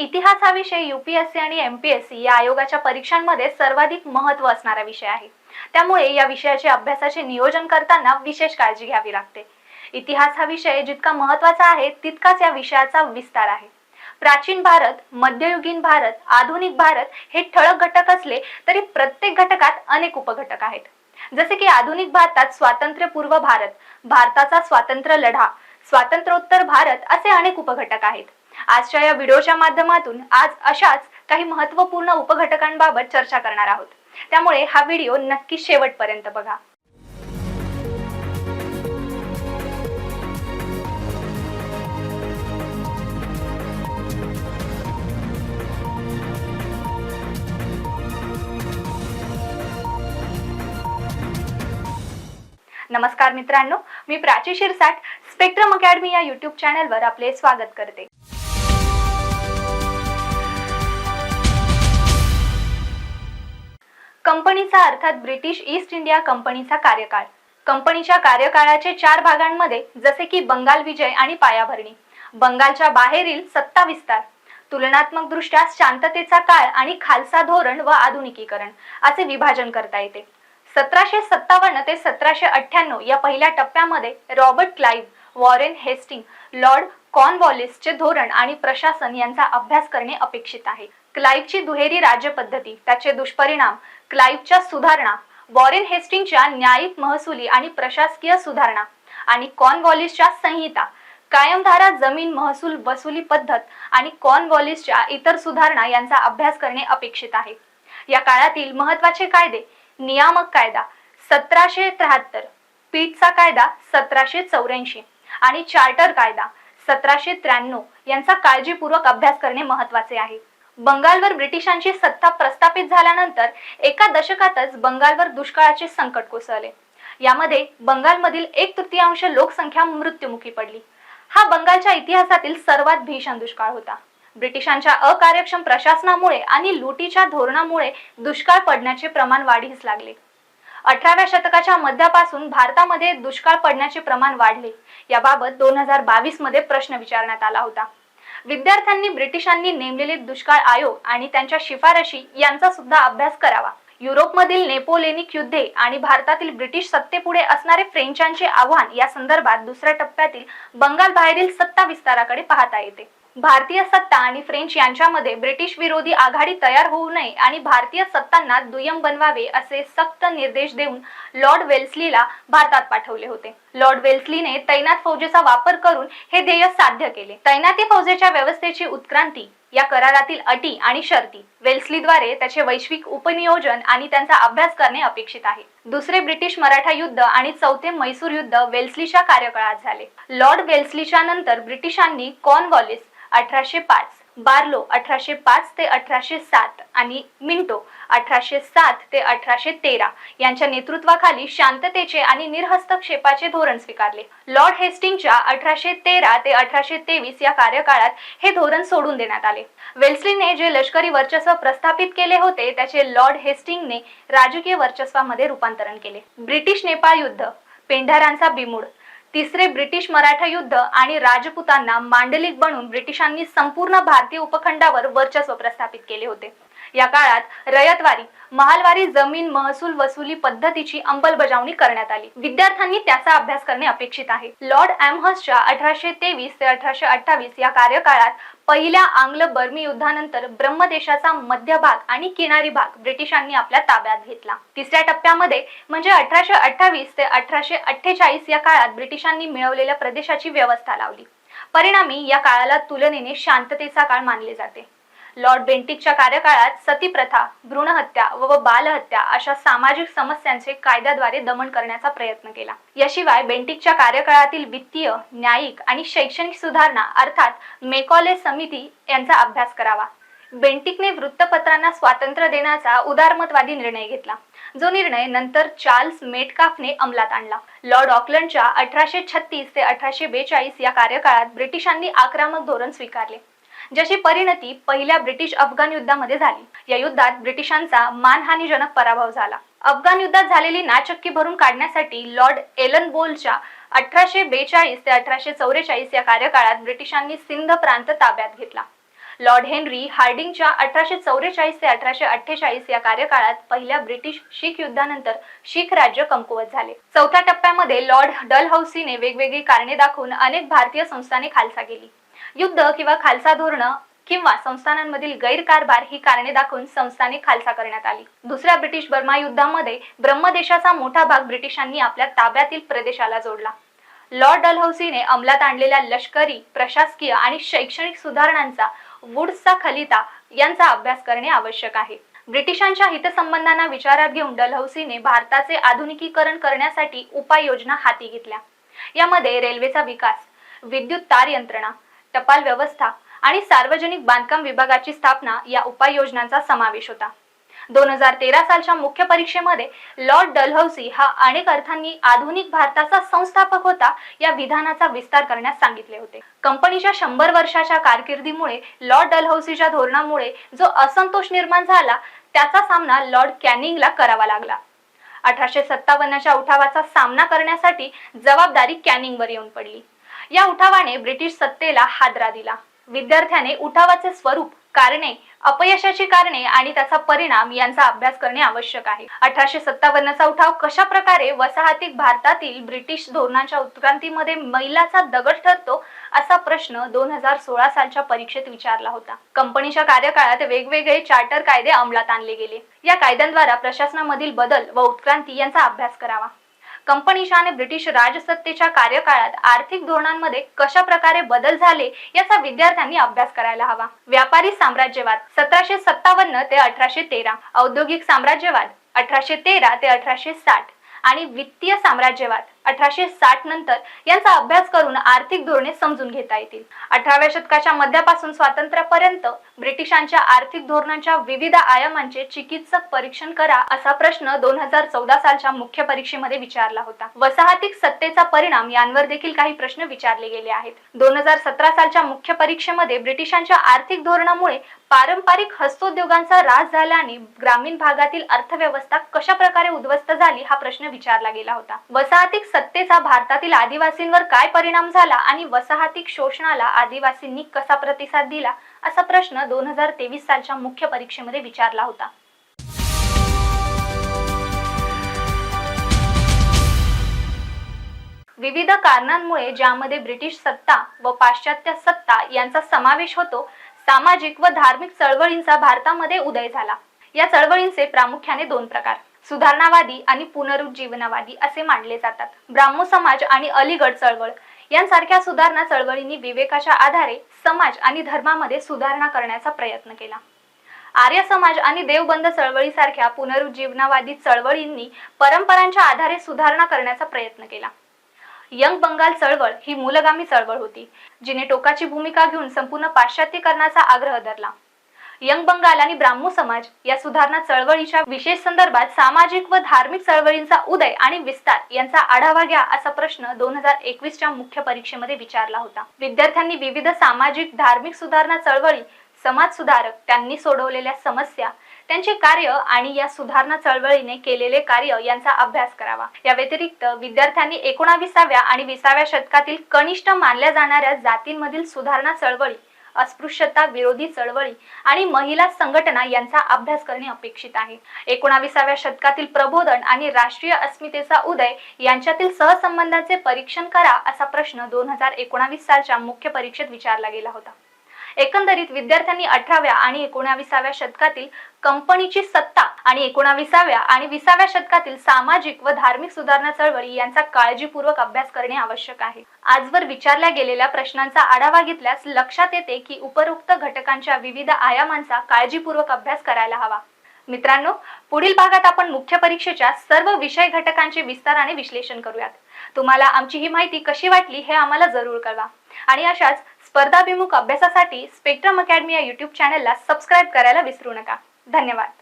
इतिहास हा विषय युपीएससी आणि एमपीएससी या आयोगाच्या परीक्षांमध्ये सर्वाधिक महत्त्व असणारा विषय आहे. त्यामुळे या विषयाचे अभ्यासाचे नियोजन करताना विशेष काळजी घ्यावी लागते. इतिहास हा विषय जितका महत्त्वाचा आहे तितकाच या विषयाचा विस्तार आहे. प्राचीन भारत मध्ययुगीन भारत आधुनिक भारत हे ठळक घटक असले तरी प्रत्येक घटकात अनेक उपघटक आहेत. जसे की आधुनिक भारतात स्वातंत्र्यपूर्व भारत भारताचा स्वातंत्र्य लढा स्वातंत्र्योत्तर भारत असे अनेक उपघटक आहेत. आजच्या या व्हिडिओच्या माध्यमातून आज अशाच काही महत्त्वपूर्ण उपघटकांबाबत चर्चा करणार आहोत. त्यामुळे हा व्हिडिओ नक्की शेवटपर्यंत बघा. नमस्कार मित्रांनो मी प्राची शिरसाट स्पेक्ट्रम अकॅडमी या युट्यूब चॅनलवर आपले स्वागत करते. कंपनीचा अर्थात ब्रिटिश ईस्ट इंडिया कंपनीचा कार्यकाळ. कंपनीच्या कार्यकाळाचे चार भागांमध्ये जसे की बंगाल विजय आणि पायाभरणी. बंगालच्या बाहेरील सत्ता विस्तार. तुलनात्मक दृष्ट्या शांततेचा काळ आणि खालसा धोरण व आधुनिकीकरण असे विभाजन करता येते. सतराशे सत्तावन्न ते सतराशे अठ्ठ्याण्णव या पहिल्या टप्प्यामध्ये Robert Clive Warren Hasting Lord कॉर्नवॉलिसचे धोरण आणि प्रशासन यांचा अभ्यास करणे अपेक्षित आहे. क्लाइव्हची दुहेरी राज्यपद्धती त्याचे दुष्परिणाम क्लाइव्हच्या सुधारणा वॉरेन हेस्टिंगच्या न्यायिक महसुली आणि प्रशासकीय सुधारणा आणि कॉर्नवॉलिसच्या संहिता कायमधारा जमीन महसूल वसुली पद्धत आणि कॉर्नवॉलिसच्या इतर सुधारणा यांचा अभ्यास करणे अपेक्षित आहे. या काळातील महत्त्वाचे कायदे नियामक कायदा सतराशे त्र्याहत्तर पीठचा कायदा सतराशे चौऱ्याऐंशी आणि चार्टर कायदा सतराशे त्र्याण्णव यांचा काळजीपूर्वक अभ्यास करणे महत्त्वाचे आहे. बंगालवर ब्रिटिशांची सत्ता प्रस्थापित झाल्यानंतर एका दशकातच बंगालवर दुष्काळाचे संकट कोसळले. यामध्ये बंगालमधील एक तृतीयांश लोकसंख्या मृत्युमुखी पडली. हा बंगालच्या इतिहासातील सर्वात भीषण दुष्काळ होता. ब्रिटिशांच्या अकार्यक्षम प्रशासनामुळे आणि लुटीच्या धोरणामुळे दुष्काळ पडण्याचे प्रमाण वाढीस लागले. अठराव्या शतकाच्या मध्यापासून भारतामध्ये दुष्काळ पडण्याचे प्रमाण वाढले. याबाबत दोन हजार बावीसमध्ये प्रश्न विचारण्यात आला होता. विद्यार्थ्यांनी ब्रिटिशांनी नेमलेले दुष्काळ आयोग आणि त्यांच्या शिफारशी यांचा सुद्धा अभ्यास करावा. युरोपमधील नेपोलेनिक युद्धे आणि भारतातील ब्रिटिश सत्तेपुढे असणारे फ्रेंचांचे आव्हान या संदर्भात दुसऱ्या टप्प्यातील बंगाल बाहेरील सत्ता विस्ताराकडे पाहता येते. भारतीय सत्ता आणि फ्रेंच यांच्यामध्ये ब्रिटिश विरोधी आघाडी तयार होऊ नये आणि भारतीय सत्तांना दुय्यम बनवावे असे सक्त निर्देश देऊन लॉर्ड वेल्सलीला भारतात पाठवले होते. लॉर्ड वेल्सलीने तैनात फौजेचा वापर करून हे ध्येय साध्य केले. तैनाती फौजेच्या व्यवस्थेची उत्क्रांती या करारातील अटी आणि शर्ती वेल्सलीद्वारे त्याचे वैश्विक उपनियोजन आणि त्यांचा अभ्यास करणे अपेक्षित आहे. दुसरे ब्रिटिश मराठा युद्ध आणि चौथे मैसूर युद्ध वेल्सलीच्या कार्यकाळात झाले. लॉर्ड वेल्सलीच्या नंतर ब्रिटिशांनी कॉर्नवॉलिस अठराशे पाच बार्लो अठराशे पाच ते अठराशे सात आणि मिंटो अठराशे सात ते अठराशे तेरा यांच्या नेतृत्वाखाली शांततेचे आणि निर्हस्तक्षेपाचे धोरण स्वीकारले. लॉर्ड हेस्टिंगच्या अठराशे तेरा ते अठराशे तेवीस या कार्यकाळात हे धोरण सोडून देण्यात आले. वेल्सलीने जे लष्करी वर्चस्व प्रस्थापित केले होते त्याचे लॉर्ड हेस्टिंगने राजकीय वर्चस्वामध्ये रूपांतरण केले. ब्रिटिश नेपाळ युद्ध पेंढारांचा बिमूड तिसरे ब्रिटिश मराठा युद्ध आणि राजपुतांना मांडलिक बनून ब्रिटिशांनी संपूर्ण भारतीय उपखंडावर वर्चस्व प्रस्थापित केले होते. या काळात रयतवारी महालवारी जमीन महसूल वसुली पद्धतीची अंमलबजावणी करण्यात आली. विद्यार्थ्यांनी त्याचा अभ्यास करणे अपेक्षित आहे. लॉर्ड ॲमहर्सच्या अठराशे तेवीस ते अठराशे अठ्ठावीस या कार्यकाळात पहिल्या आंग्ल बर्मी युद्धानंतर ब्रह्मदेशाचा मध्य भाग आणि किनारी भाग ब्रिटिशांनी आपल्या ताब्यात घेतला. तिसऱ्या टप्प्यामध्ये म्हणजे अठराशे अठ्ठावीस ते अठराशे अठ्ठेचाळीस या काळात ब्रिटिशांनी मिळवलेल्या प्रदेशाची व्यवस्था लावली. परिणामी या काळाला तुलनेने शांततेचा काळ मानले जाते. लॉर्ड बेंटिकच्या कार्यकाळात सतीप्रथा भ्रूणहत्या व बालहत्या अशा सामाजिक समस्यांचे कायद्याद्वारे दमन करण्याचा प्रयत्न केला. याशिवाय बेंटिकच्या कार्यकाळातील वित्तीय न्यायिक आणि शैक्षणिक सुधारणा अर्थात मेकॉले समिती यांचा अभ्यास करावा. बेंटिकने वृत्तपत्रांना स्वातंत्र्य देण्याचा उदारमतवादी निर्णय घेतला. जो निर्णय नंतर चार्ल्स मेटकाफने अंमलात आणला. लॉर्ड ऑकलंडच्या अठराशे छत्तीस ते अठराशे बेचाळीस या कार्यकाळात ब्रिटिशांनी आक्रमक धोरण स्वीकारले. ज्याची परिणती पहिल्या ब्रिटिश अफगाण युद्धामध्ये झाली. या युद्धात ब्रिटिशांचा मानहानीजनक पराभव झाला. अफगाण युद्धात झालेली नाचक्की भरून काढण्यासाठी लॉर्ड एलन बोलच्या अठराशे बेचाळीस ते अठराशे चौवेचाळीस या कार्यकाळात ब्रिटिशांनी सिंध प्रांत ताब्यात घेतला. लॉर्ड हेनरी हार्डिंगच्या अठराशे चौवेचाळीस ते अठराशे अठ्ठेचाळीस या कार्यकाळात पहिल्या ब्रिटिश शीख युद्धानंतर शीख राज्य कमकुवत झाले. चौथ्या टप्प्यामध्ये लॉर्ड डलहौसीने वेगवेगळी कारणे दाखवून अनेक भारतीय संस्थांनी खालसा केली. युद्ध किंवा खालसा धोरणं किंवा संस्थानांमधील गैरकारभार ही कारणे दाखवून संस्थाने खालसा करण्यात आली. दुसऱ्या ब्रिटिश बर्मा युद्धामध्ये ब्रह्मदेशाचा मोठा भाग ब्रिटिशांनी आपल्या ताब्यातील प्रदेशाला जोडला. लॉर्ड डलहौसीने अंमलात आणलेल्या लष्करी प्रशासकीय आणि शैक्षणिक सुधारणांचा वुड्सचा खलिता यांचा अभ्यास करणे आवश्यक आहे. ब्रिटिशांच्या हितसंबंधांना विचारात घेऊन डलहौसीने भारताचे आधुनिकीकरण करण्यासाठी उपाययोजना हाती घेतल्या. यामध्ये रेल्वेचा विकास विद्युत तार यंत्रणा टपाल व्यवस्था आणि सार्वजनिक बांधकाम विभागाची स्थापना या उपाययोजनांचा समावेश होता. दोन हजार तेरा सालच्या मुख्य परीक्षेमध्ये लॉर्ड डलहौसी हा अनेक अर्थांनी आधुनिक भारताचा संस्थापक होता या विधानाचा विस्तार करण्यास सांगितले होते. कंपनीच्या शंभर वर्षाच्या कारकिर्दीमुळे लॉर्ड डलहौसीच्या धोरणामुळे जो असंतोष निर्माण झाला त्याचा सामना लॉर्ड कॅनिंगला करावा लागला. अठराशे सत्तावन्नच्या उठावाचा सामना करण्यासाठी जबाबदारी कॅनिंगवर येऊन पडली. या उठावाने ब्रिटिश सत्तेला हादरा दिला. विद्यार्थ्याने उठावाचे स्वरूप कारणे अपयशाची कारणे आणि त्याचा परिणाम यांचा अभ्यास करणे आवश्यक आहे. अठराशे सत्तावन्नचा उठाव कशा प्रकारे वसाहतीक भारतातील ब्रिटिश धोरणांच्या उत्क्रांतीमध्ये मैलाचा दगड ठरतो असा प्रश्न दोन हजार सोळा सालच्या परीक्षेत विचारला होता. कंपनीच्या कार्यकाळात वेगवेगळे चार्टर कायदे अंमलात आणले गेले. या कायद्यांद्वारा प्रशासनामधील बदल व उत्क्रांती यांचा अभ्यास करावा. कंपनीच्या आणि ब्रिटिश राजसत्तेच्या कार्यकाळात आर्थिक धोरणांमध्ये कशा प्रकारे बदल झाले याचा विद्यार्थ्यांनी अभ्यास करायला हवा. व्यापारी साम्राज्यवाद सतराशे सत्तावन्न ते अठराशे तेरा. औद्योगिक साम्राज्यवाद अठराशे तेरा ते अठराशे साठ. आणि वित्तीय साम्राज्यवाद अठराशे साठ नंतर यांचा अभ्यास करून आर्थिक धोरणे समजून घेता येतील. अठराव्या शतकाच्या मध्यापासून स्वातंत्र्यापर्यंत ब्रिटिशांच्या आर्थिक धोरणांच्या विविध आयामांचे चिकित्सक परीक्षण करा असा प्रश्न दोन हजार चौदा सालच्या मुख्य परीक्षेमध्ये विचारला होता. वसाहतिक सत्तेचा परिणाम यांवर देखील काही प्रश्न विचारले गेले आहेत. दोन हजार सतरा सालच्या मुख्य परीक्षेमध्ये ब्रिटिशांच्या आर्थिक धोरणामुळे पारंपरिक हस्तोद्योगांचा ऱ्हास झाल्याने ग्रामीण भागातील अर्थव्यवस्था कशा प्रकारे उद्ध्वस्त झाली हा प्रश्न विचारला गेला होता. वसाहतिक सत्तेचा भारतातील आदिवासींवर काय परिणाम झाला आणि वसाहतिक शोषणाला आदिवासींनी कसा प्रतिसाद दिला असा प्रश्न दोन हजार तेवीस सालच्या मुख्य परीक्षेमध्ये विचारला होता. विविध कारणांमुळे ज्यामध्ये ब्रिटिश सत्ता व पाश्चात्य सत्ता यांचा समावेश होतो सामाजिक व धार्मिक चळवळींचा भारतामध्ये उदय झाला. या चळवळींचे प्रामुख्याने दोन प्रकार सुधारणावादी आणि पुनरुज्जीवनवादी असे मानले जातात. ब्राह्मो समाज आणि अलीगड चळवळ यांसारख्या सुधारणा चळवळींनी विवेकाच्या आधारे समाज आणि धर्मामध्ये सुधारणा करण्याचा प्रयत्न केला. आर्य समाज आणि देवबंद चळवळीसारख्या पुनरुज्जीवनावादी चळवळींनी परंपरांच्या आधारे सुधारणा करण्याचा प्रयत्न केला. यंग बंगाल चळवळ ही मूलगामी चळवळ होती जिने टोकाची भूमिका घेऊन संपूर्ण पाश्चात्यकरणाचा आग्रह धरला. यंग बंगाल आणि ब्राह्मो समाज या सुधारणा चळवळीच्या विशेष संदर्भात सामाजिक व धार्मिक चळवळींचा उदय आणि विस्तार यांचा आढावा घ्या असा प्रश्न दोन हजार एकवीसच्या मुख्य परीक्षेमध्ये विचारला होता. विद्यार्थ्यांनी विविध सामाजिक धार्मिक सुधारणा चळवळी समाज सुधारक त्यांनी सोडवलेल्या समस्या त्यांचे कार्य आणि या सुधारणा चळवळीने केलेले कार्य यांचा अभ्यास करावा. या व्यतिरिक्त विद्यार्थ्यांनी एकोणाविसाव्या आणि विसाव्या शतकातील कनिष्ठ मानल्या जाणाऱ्या जातींमधील सुधारणा चळवळी अस्पृश्यता विरोधी चळवळी आणि महिला संघटना यांचा अभ्यास करणे अपेक्षित आहे. एकोणाविसाव्या शतकातील प्रबोधन आणि राष्ट्रीय अस्मितेचा उदय यांच्यातील सहसंबंधाचे परीक्षण करा असा प्रश्न दोन हजार एकोणावीस सालच्या मुख्य परीक्षेत विचारला गेला होता. एकंदरीत विद्यार्थ्यांनी अठराव्या आणि एकोणाविसाव्या शतकातील कंपनीची सत्ता आणि एकोणाविसाव्या आणि विसाव्या शतकातील सामाजिक व धार्मिक सुधारणा चळवळी यांचा काळजीपूर्वक अभ्यास करणे आवश्यक आहे. आजवर विचारल्या गेलेल्या प्रश्नांचा आढावा घेतल्यास लक्षात येते की उपरोक्त घटकांच्या विविध आयामांचा काळजीपूर्वक अभ्यास करायला हवा. मित्रांनो पुढील भागात आपण मुख्य परीक्षेच्या सर्व विषय घटकांचे विस्ताराने विश्लेषण करूयात. तुम्हाला आमची ही माहिती कशी वाटली हे आम्हाला जरूर कळवा. आणि अशाच स्पर्धाभिमुख अभ्यासासाठी स्पेक्ट्रम अकॅडमी या युट्यूब चॅनलला सबस्क्राईब करायला विसरू नका. धन्यवाद.